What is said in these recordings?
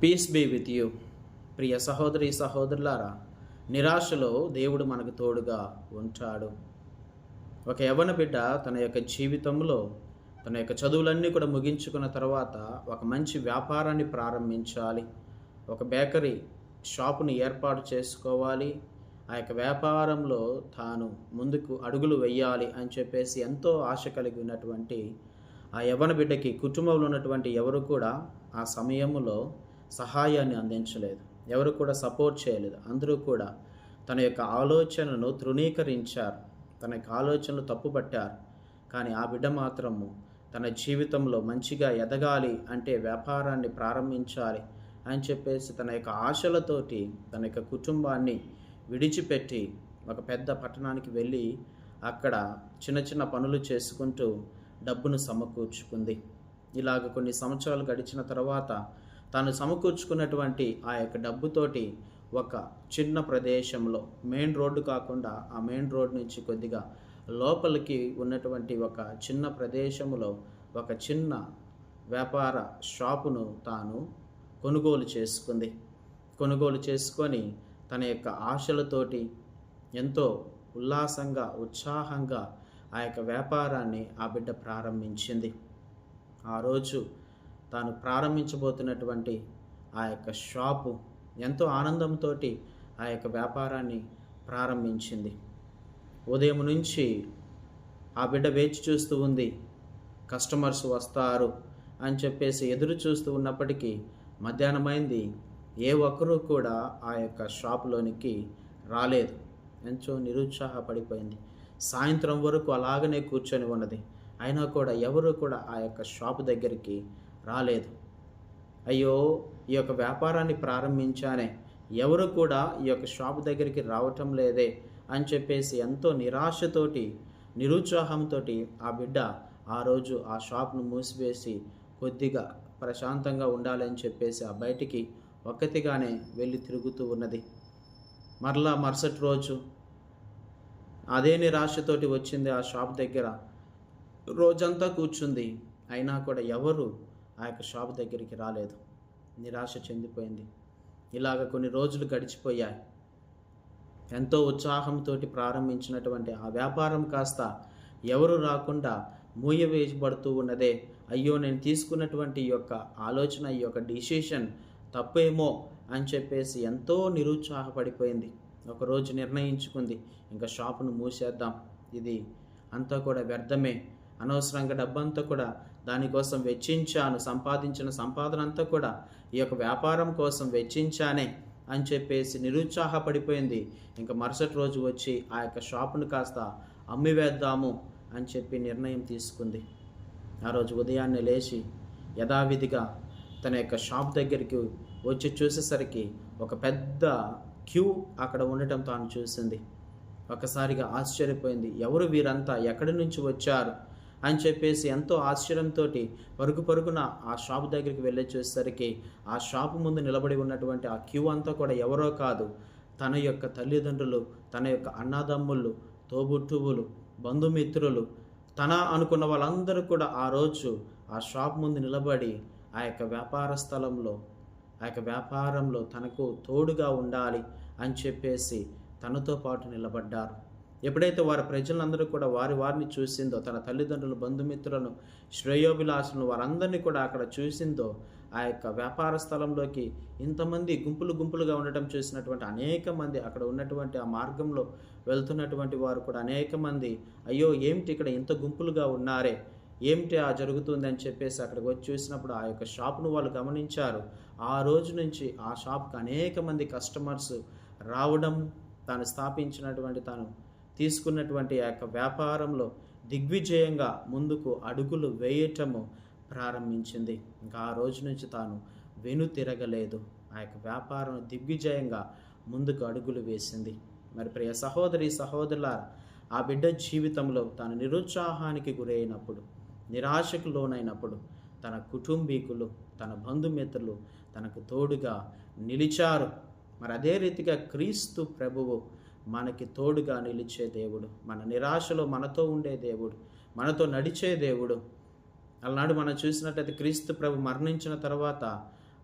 Piece be with you ప్రియ సహోదరి సహోదరులారా నిరాశలో దేవుడు మనకు తోడుగా ఉంటాడు. ఒక యవన బిడ్డ తన యొక్క జీవితంలో తన యొక్క చదువులన్నీ కూడా ముగించుకున్న తర్వాత ఒక మంచి వ్యాపారాన్ని ప్రారంభించాలి. ఒక బేకరీ షాపుని ఏర్పాటు చేసుకోవాలి. ఆ యొక్క వ్యాపారంలో తాను ముందుకు అడుగులు వెయ్యాలి అని చెప్పేసి ఎంతో ఆశ కలిగి ఉన్నటువంటి ఆ యవన బిడ్డకి కుటుంబంలో ఉన్నటువంటి ఎవరు కూడా ఆ సమయంలో సహాయాన్ని అందించలేదు. ఎవరు కూడా సపోర్ట్ చేయలేదు. అందరూ కూడా తన యొక్క ఆలోచనను తృణీకరించారు. తన యొక్క ఆలోచనలు తప్పుపట్టారు. కానీ ఆ బిడ్డ మాత్రము తన జీవితంలో మంచిగా ఎదగాలి అంటే వ్యాపారాన్ని ప్రారంభించాలి అని చెప్పేసి తన యొక్క ఆశలతోటి తన యొక్క కుటుంబాన్ని విడిచిపెట్టి ఒక పెద్ద పట్టణానికి వెళ్ళి అక్కడ చిన్న చిన్న పనులు చేసుకుంటూ డబ్బును సమకూర్చుకుంది. ఇలాగ కొన్ని సంవత్సరాలు గడిచిన తర్వాత తాను సమకూర్చుకున్నటువంటి ఆ యొక్క డబ్బుతోటి ఒక చిన్న ప్రదేశంలో మెయిన్ రోడ్డు కాకుండా ఆ మెయిన్ రోడ్ నుంచి కొద్దిగా లోపలికి ఉన్నటువంటి ఒక చిన్న ప్రదేశంలో ఒక చిన్న వ్యాపార షాపును తాను కొనుగోలు చేసుకుంది. కొనుగోలు చేసుకొని తన యొక్క ఆశలతోటి ఎంతో ఉల్లాసంగా ఉత్సాహంగా ఆ యొక్క వ్యాపారాన్ని ఆ బిడ్డ ప్రారంభించింది. ఆ రోజు తాను ప్రారంభించబోతున్నటువంటి ఆ యొక్క షాపు ఎంతో ఆనందంతో ఆ యొక్క వ్యాపారాన్ని ప్రారంభించింది. ఉదయం నుంచి ఆ బిడ్డ వేచి చూస్తూ ఉంది కస్టమర్స్ వస్తారు అని చెప్పేసి ఎదురు చూస్తూ ఉన్నప్పటికీ మధ్యాహ్నమైంది. ఏ ఒక్కరూ కూడా ఆ యొక్క షాపులోనికి రాలేదు. ఎంతో నిరుత్సాహపడిపోయింది. సాయంత్రం వరకు అలాగనే కూర్చొని ఉన్నది. అయినా కూడా ఎవరు కూడా ఆ యొక్క షాపు దగ్గరికి రాలేదు. అయ్యో ఈ యొక్క వ్యాపారాన్ని ప్రారంభించానే ఎవరు కూడా ఈ యొక్క షాప్ దగ్గరికి రావటం లేదే అని చెప్పేసి ఎంతో నిరాశతోటి నిరుత్సాహంతో ఆ బిడ్డ ఆ రోజు ఆ షాప్ను మూసివేసి కొద్దిగా ప్రశాంతంగా ఉండాలని చెప్పేసి ఆ బయటికి ఒక్కతిగానే వెళ్ళి తిరుగుతూ ఉన్నది. మరలా మరుసటి రోజు అదే నిరాశతోటి వచ్చింది ఆ షాప్ దగ్గర. రోజంతా కూర్చుంది. అయినా కూడా ఎవరు ఆ యొక్క షాప్ దగ్గరికి రాలేదు. నిరాశ చెందిపోయింది. ఇలాగ కొన్ని రోజులు గడిచిపోయాయి. ఎంతో ఉత్సాహంతో ప్రారంభించినటువంటి ఆ వ్యాపారం కాస్త ఎవరు రాకుండా మూయవేయబడుతూ ఉన్నదే. అయ్యో నేను తీసుకున్నటువంటి ఈ యొక్క ఆలోచన ఈ యొక్క డిసిషన్ తప్పేమో అని చెప్పేసి ఎంతో నిరుత్సాహపడిపోయింది. ఒకరోజు నిర్ణయించుకుంది. ఇంకా షాపును మూసేద్దాం. ఇది అంతా కూడా వ్యర్థమే. అనవసరంగా డబ్బంతా కూడా దానికోసం వెచ్చించాను సంపాదించిన సంపాదన అంతా కూడా ఈ యొక్క వ్యాపారం కోసం వెచ్చించానే అని చెప్పేసి నిరుత్సాహపడిపోయింది. ఇంకా మరుసటి రోజు వచ్చి ఆ యొక్క షాపును కాస్త అమ్మివేద్దాము అని చెప్పి నిర్ణయం తీసుకుంది. ఆ రోజు ఉదయాన్నే లేచి యథావిధిగా తన యొక్క షాప్ దగ్గరికి వచ్చి చూసేసరికి ఒక పెద్ద క్యూ అక్కడ ఉండటం తాను చూసింది. ఒకసారిగా ఆశ్చర్యపోయింది. ఎవరు వీరంతా? ఎక్కడి నుంచి వచ్చారు? అని చెప్పేసి ఎంతో ఆశ్చర్యంతో పరుగు పరుగున ఆ షాప్ దగ్గరికి వెళ్ళి చూసేసరికి ఆ షాప్ ముందు నిలబడి ఉన్నటువంటి ఆ క్యూ అంతా కూడా ఎవరో కాదు తన యొక్క తల్లిదండ్రులు తన యొక్క అన్నదమ్ముళ్ళు తోబుట్టువులు బంధుమిత్రులు తన అనుకున్న వాళ్ళందరూ కూడా ఆ రోజు ఆ షాప్ ముందు నిలబడి ఆ యొక్క వ్యాపార స్థలంలో ఆ యొక్క వ్యాపారంలో తనకు తోడుగా ఉండాలి అని చెప్పేసి తనతో పాటు నిలబడ్డారు. ఎప్పుడైతే వారి ప్రజలందరూ కూడా వారి వారిని చూసిందో తన తల్లిదండ్రులు బంధుమిత్రులను శ్రేయోభిలాషులను వారందరినీ కూడా అక్కడ చూసిందో ఆ యొక్క వ్యాపార స్థలంలోకి ఇంతమంది గుంపులు గుంపులుగా ఉండటం చూసినటువంటి అనేక మంది అక్కడ ఉన్నటువంటి ఆ మార్గంలో వెళ్తున్నటువంటి వారు కూడా అనేక మంది అయ్యో ఏమిటి ఇక్కడ ఇంత గుంపులుగా ఉన్నారే? ఏమిటి ఆ జరుగుతుంది? అని చెప్పేసి అక్కడికి వచ్చి చూసినప్పుడు ఆ యొక్క షాప్ను వాళ్ళు గమనించారు. ఆ రోజు నుంచి ఆ షాప్కి అనేక మంది కస్టమర్స్ రావడం తాను స్థాపించినటువంటి తాను తీసుకున్నటువంటి ఆ యొక్క వ్యాపారంలో దిగ్విజయంగా ముందుకు అడుగులు వేయటము ప్రారంభించింది. ఇంకా ఆ రోజు నుంచి తాను వెను తిరగలేదు. ఆ యొక్క వ్యాపారం దిగ్విజయంగా ముందుకు అడుగులు వేసింది. మరి ప్రియ సహోదరి సహోదరుల ఆ బిడ్డ జీవితంలో తాను నిరుత్సాహానికి గురైనప్పుడు నిరాశకు లోనైనప్పుడు తన కుటుంబీకులు తన బంధుమిత్రులు తనకు తోడుగా నిలిచారు. మరి అదే రీతిగా క్రీస్తు ప్రభువు మనకి తోడుగా నిలిచే దేవుడు మన నిరాశలో మనతో ఉండే దేవుడు మనతో నడిచే దేవుడు. అలనాడు మనం చూసినట్లయితే క్రీస్తు ప్రభు మరణించిన తర్వాత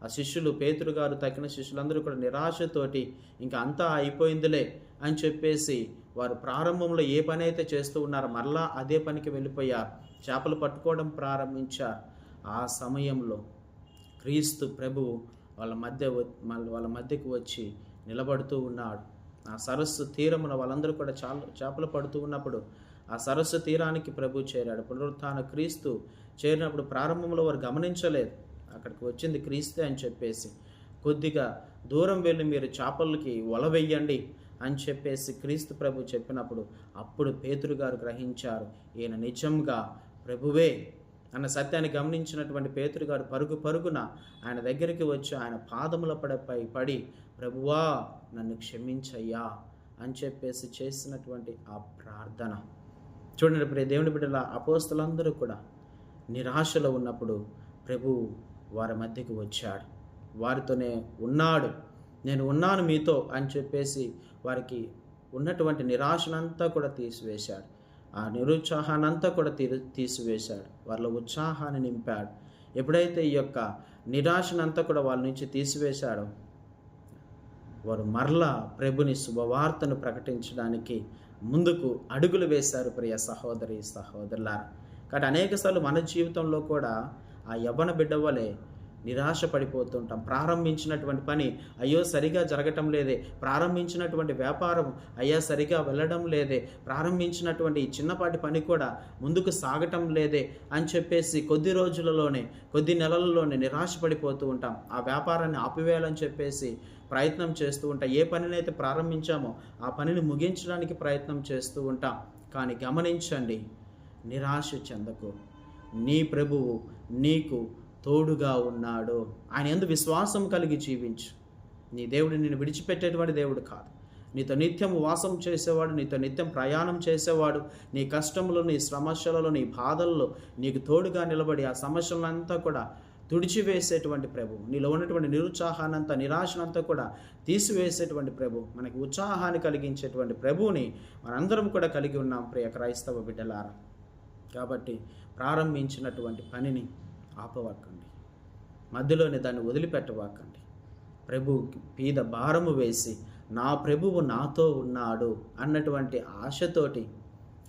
ఆ శిష్యులు పేతురు గారు తగిన శిష్యులందరూ కూడా నిరాశతోటి ఇంకా అంతా అయిపోయిందిలే అని చెప్పేసి వారు ప్రారంభంలో ఏ పని అయితే చేస్తూ ఉన్నారో మరలా అదే పనికి వెళ్ళిపోయారు. చేపలు పట్టుకోవడం ప్రారంభించారు. ఆ సమయంలో క్రీస్తు ప్రభువు వాళ్ళ మధ్య వ- వాళ్ళ మధ్యకు వచ్చి నిలబడుతూ ఉన్నాడు. ఆ సరస్సు తీరమున వాళ్ళందరూ కూడా చాలా చేపలు పడుతూ ఉన్నప్పుడు ఆ సరస్సు తీరానికి ప్రభు చేరాడు. పునరుత్థాన క్రీస్తు చేరినప్పుడు ప్రారంభంలో వారు గమనించలేదు. అక్కడికి వచ్చింది క్రీస్తే అని చెప్పేసి కొద్దిగా దూరం వెళ్ళి మీరు చేపలకి వల వెయ్యండి అని చెప్పేసి క్రీస్తు ప్రభు చెప్పినప్పుడు అప్పుడు పేతురు గారు గ్రహించారు ఈయన నిజంగా ప్రభువే అన్న సత్యాన్ని గమనించినటువంటి పేతురు గారు పరుగు పరుగున ఆయన దగ్గరికి వచ్చి ఆయన పాదముల పడపై పడి ప్రభువా నన్ను క్షమించయ్యా అని చెప్పేసి చేసినటువంటి ఆ ప్రార్థన. చూడండి ప్రియ దేవుని బిడ్డల అపోస్తులందరూ కూడా నిరాశలో ఉన్నప్పుడు ప్రభు వారి మధ్యకి వచ్చాడు. వారితోనే ఉన్నాడు నేను ఉన్నాను మీతో అని చెప్పేసి వారికి ఉన్నటువంటి నిరాశనంతా కూడా తీసివేశాడు. ఆ నిరుత్సాహానంతా కూడా తీరు తీసివేశాడు. వాళ్ళ ఉత్సాహాన్ని నింపాడు. ఎప్పుడైతే ఈ యొక్క నిరాశనంతా కూడా వాళ్ళ నుంచి తీసివేశాడో వారు మరలా ప్రభుని శుభవార్తను ప్రకటించడానికి ముందుకు అడుగులు వేశారు ప్రియ సహోదరి సహోదరులారా. కాబట్టి అనేకసార్లు మన జీవితంలో కూడా ఆ యవ్వన బిడ్డ వలె నిరాశ పడిపోతుంటాం ప్రారంభించినటువంటి పని అయ్యో సరిగా జరగటం లేదే. ప్రారంభించినటువంటి వ్యాపారం అయ్యా సరిగా వెళ్ళడం లేదే. ప్రారంభించినటువంటి ఈ చిన్నపాటి పని కూడా ముందుకు సాగటం లేదే అని చెప్పేసి కొద్ది రోజులలోనే కొద్ది నెలలలోనే నిరాశ పడిపోతూ ఉంటాం. ఆ వ్యాపారాన్ని ఆపివేయాలని చెప్పేసి ప్రయత్నం చేస్తూ ఉంటాం. ఏ పనినైతే ప్రారంభించామో ఆ పనిని ముగించడానికి ప్రయత్నం చేస్తూ ఉంటాం. కానీ గమనించండి నిరాశ చెందకు. నీ ప్రభువు నీకు తోడుగా ఉన్నాడు. ఆయన ఎందు విశ్వాసం కలిగి జీవించు. నీ దేవుడు నిన్ను విడిచిపెట్టేటువంటి దేవుడు కాదు. నీతో నిత్యం వాసం చేసేవాడు నీతో నిత్యం ప్రయాణం చేసేవాడు నీ కష్టంలో నీ సమస్యలలో నీ బాధల్లో నీకు తోడుగా నిలబడి ఆ సమస్యలంతా కూడా తుడిచివేసేటువంటి ప్రభు. నీలో ఉన్నటువంటి నిరుత్సాహానంతా నిరాశనంతా కూడా తీసివేసేటువంటి ప్రభు. మనకి ఉత్సాహాన్ని కలిగించేటువంటి ప్రభువుని మనందరం కూడా కలిగి ఉన్నాం ప్రియ క్రైస్తవ బిడ్డలారా. కాబట్టి ప్రారంభించినటువంటి పనిని ఆపవక్క మధ్యలోనే దాన్ని వదిలిపెట్టవాకండి ప్రభు పీద భారము వేసి నా ప్రభువు నాతో ఉన్నాడు అన్నటువంటి ఆశతోటి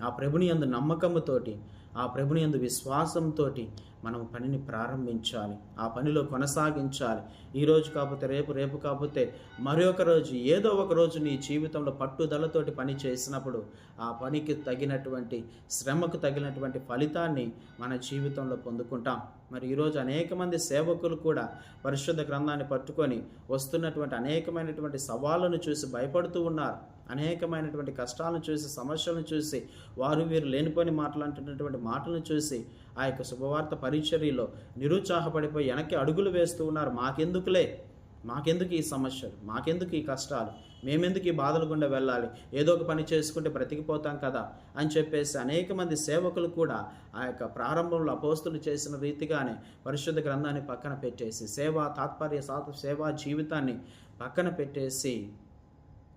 ఆ ప్రభుని అందు నమ్మకముతోటి ఆ ప్రభుని యందు విశ్వాసంతోటి మనం పనిని ప్రారంభించాలి. ఆ పనిలో కొనసాగించాలి. ఈరోజు కాకపోతే రేపు రేపు కాకపోతే మరి ఒక రోజు ఏదో ఒక రోజు నీ జీవితంలో పట్టుదలతోటి పని చేసినప్పుడు ఆ పనికి తగినటువంటి శ్రమకు తగినటువంటి ఫలితాన్ని మన జీవితంలో పొందుకుంటాం. మరి ఈరోజు అనేక మంది సేవకులు కూడా పరిశుద్ధ గ్రంథాన్ని పట్టుకొని వస్తున్నటువంటి అనేకమైనటువంటి సవాళ్ళను చూసి భయపడుతూ ఉన్నారు. అనేకమైనటువంటి కష్టాలను చూసి సమస్యలను చూసి వారు వీరు లేనిపోని మాట్లాడుతున్నటువంటి మాటలను చూసి ఆ యొక్క శుభవార్త పరిచర్యలో నిరుత్సాహపడిపోయి వెనక్కి అడుగులు వేస్తూ ఉన్నారు. మాకెందుకులే? మాకెందుకు ఈ సమస్యలు? మాకెందుకు ఈ కష్టాలు? మేమెందుకు ఈ బాధలు గుండా వెళ్ళాలి? ఏదో ఒక పని చేసుకుంటే బ్రతికిపోతాం కదా అని చెప్పేసి అనేక మంది సేవకులు కూడా ఆ యొక్క ప్రారంభంలో అపోస్తులు చేసిన రీతిగానే పరిశుద్ధ గ్రంథాన్ని పక్కన పెట్టేసి సేవా తాత్పర్య సేవా జీవితాన్ని పక్కన పెట్టేసి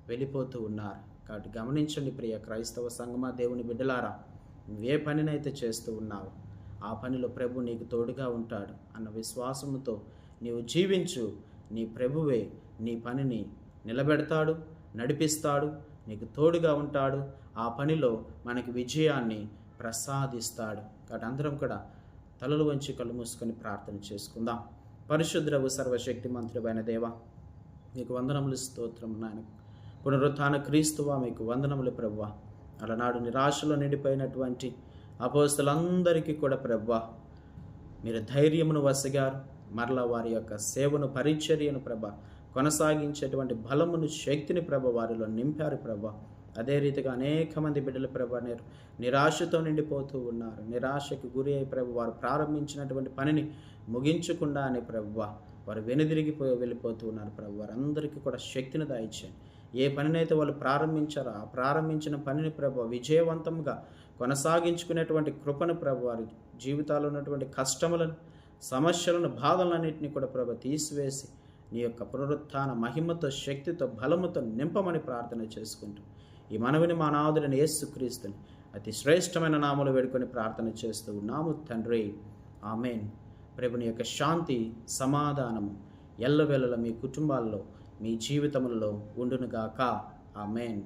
వెళ్ళిపోతూ ఉన్నారు. కాబట్టి గమనించండి ప్రియ క్రైస్తవ సంగమా దేవుని బిడ్డలారా నువ్వే పనినైతే చేస్తూ ఉన్నావు ఆ పనిలో ప్రభు నీకు తోడుగా ఉంటాడు అన్న విశ్వాసముతో నీవు జీవించు. నీ ప్రభువే నీ పనిని నిలబెడతాడు నడిపిస్తాడు నీకు తోడుగా ఉంటాడు. ఆ పనిలో మనకి విజయాన్ని ప్రసాదిస్తాడు. కాబట్టి అందరం కూడా తలలు వంచి కళ్ళు మూసుకొని ప్రార్థన చేసుకుందాం. పరిశుద్రవు సర్వశక్తి మంత్రుడైన దేవ నీకు వందనములు స్తోత్రం నాయన. పునరుత్థాన క్రీస్తువా మీకు వందనములు ప్రవ్వ అలనాడు నిరాశలో నిండిపోయినటువంటి అపోస్తులందరికీ కూడా ప్రవ్వ మీరు ధైర్యమును వసగారు. మరలా వారి యొక్క సేవను పరిచర్యను ప్రభ కొనసాగించేటువంటి బలమును శక్తిని ప్రభ వారిలో నింపారు ప్రభ. అదే రీతిగా అనేక మంది బిడ్డల ప్రభ నిర్ నిరాశతో నిండిపోతూ ఉన్నారు. నిరాశకు గురి అయి ప్రభు వారు ప్రారంభించినటువంటి పనిని ముగించకుండా అని ప్రభు వారు వెనుదిరిగిపోయి వెళ్ళిపోతూ ఉన్నారు. ప్రభు వారందరికీ కూడా శక్తిని దాయిచ్చాను ఏ పనినైతే వాళ్ళు ప్రారంభించారో ఆ ప్రారంభించిన పనిని ప్రభు విజయవంతంగా కొనసాగించుకునేటువంటి కృపను ప్రభు వారి జీవితాల్లో ఉన్నటువంటి కష్టములను సమస్యలను బాధలన్నింటినీ కూడా ప్రభు తీసివేసి నీ యొక్క పునరుత్థాన మహిమతో శక్తితో బలముతో నింపమని ప్రార్థన చేసుకుంటూ ఈ మనవిని మా నాదులైన ఏసుక్రీస్తుని అతి శ్రేష్టమైన నామలు వేడుకొని ప్రార్థన చేస్తూ ఉన్నాము తండ్రి. ఆమెన్. ప్రభుని యొక్క శాంతి సమాధానము ఎల్లవేళల మీ కుటుంబాల్లో మీ జీవితములలో ఉండునుగాక. ఆమెన్.